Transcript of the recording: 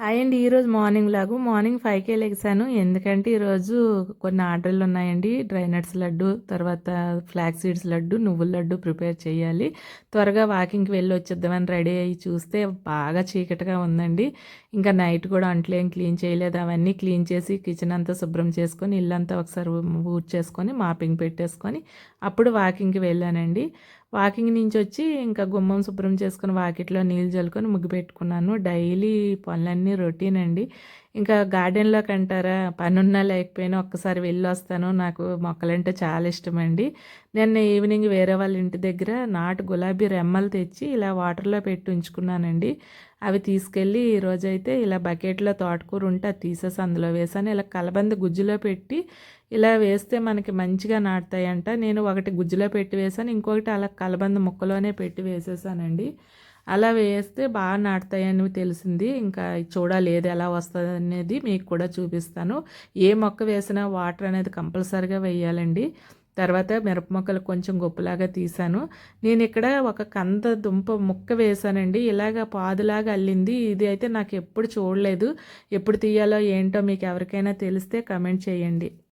Hi అండి ఈరోజు morning లాగు. మార్నింగ్ ఫైవ్కే లెగిసాను. ఎందుకంటే ఈరోజు కొన్ని ఆర్డర్లు ఉన్నాయండి. డ్రై నట్స్ లడ్డు తర్వాత ఫ్లాక్ సీడ్స్ లడ్డు నువ్వుల లడ్డు ప్రిపేర్ చేయాలి. త్వరగా వాకింగ్కి వెళ్ళి వచ్చేద్దామని రెడీ అయ్యి చూస్తే బాగా చీకటిగా ఉందండి. ఇంకా నైట్ కూడా అంట్లు ఏం క్లీన్ చేయలేదు. అవన్నీ క్లీన్ చేసి కిచెన్ అంతా శుభ్రం చేసుకొని ఇల్లంతా ఒకసారి ఊడ్ చేసుకొని మాపింగ్ పెట్టేసుకొని అప్పుడు వాకింగ్కి వెళ్ళానండి. వాకింగ్ నుంచి వచ్చి ఇంకా గుమ్మం శుభ్రం చేసుకుని వాకిట్లో నీళ్ళు చల్లుకొని ముగ్గు పెట్టుకున్నాను. డైలీ పనులన్నీ రొటీన్ అండి. ఇంకా గార్డెన్లోకి అంటారా? పనున్నా లేకపోయినా ఒక్కసారి వెళ్ళి వస్తాను నాకు మొక్కలంటే చాలా ఇష్టమండి. నిన్న నేను ఈవినింగ్ వేరే వాళ్ళ ఇంటి దగ్గర నాటు గులాబీ రెమ్మలు తెచ్చి ఇలా వాటర్లో పెట్టి ఉంచుకున్నానండి. అవి తీసుకెళ్ళి ఈరోజైతే ఇలా బకెట్లో తోటకూర ఉంటే అది తీసేసి అందులో వేసాను. ఇలా కలబంద గుజ్జులో పెట్టి ఇలా వేస్తే మనకి మంచిగా నాటుతాయంట. నేను ఒకటి గుజ్జులో పెట్టి వేసాను. ఇంకొకటి అలా కలబంద ముక్కలోనే పెట్టి వేసేసానండి. అలా వేస్తే బాగా నాటుతాయని తెలిసింది. ఇంకా చూడాలి ఏది ఎలా వస్తుంది అనేది మీకు కూడా చూపిస్తాను. ఏ మొక్క వేసినా వాటర్ అనేది కంపల్సరిగా వేయాలండి. తర్వాత మిరప మొక్కలు కొంచెం గొప్పలాగా తీసాను నేను ఇక్కడ ఒక కంద దుంప ముక్క వేసానండి ఇలాగ పాదులాగా అల్లింది. ఇది అయితే నాకు ఎప్పుడు చూడలేదు. ఎప్పుడు తీయాలో ఏంటో మీకు ఎవరికైనా తెలిస్తే కమెంట్ చేయండి.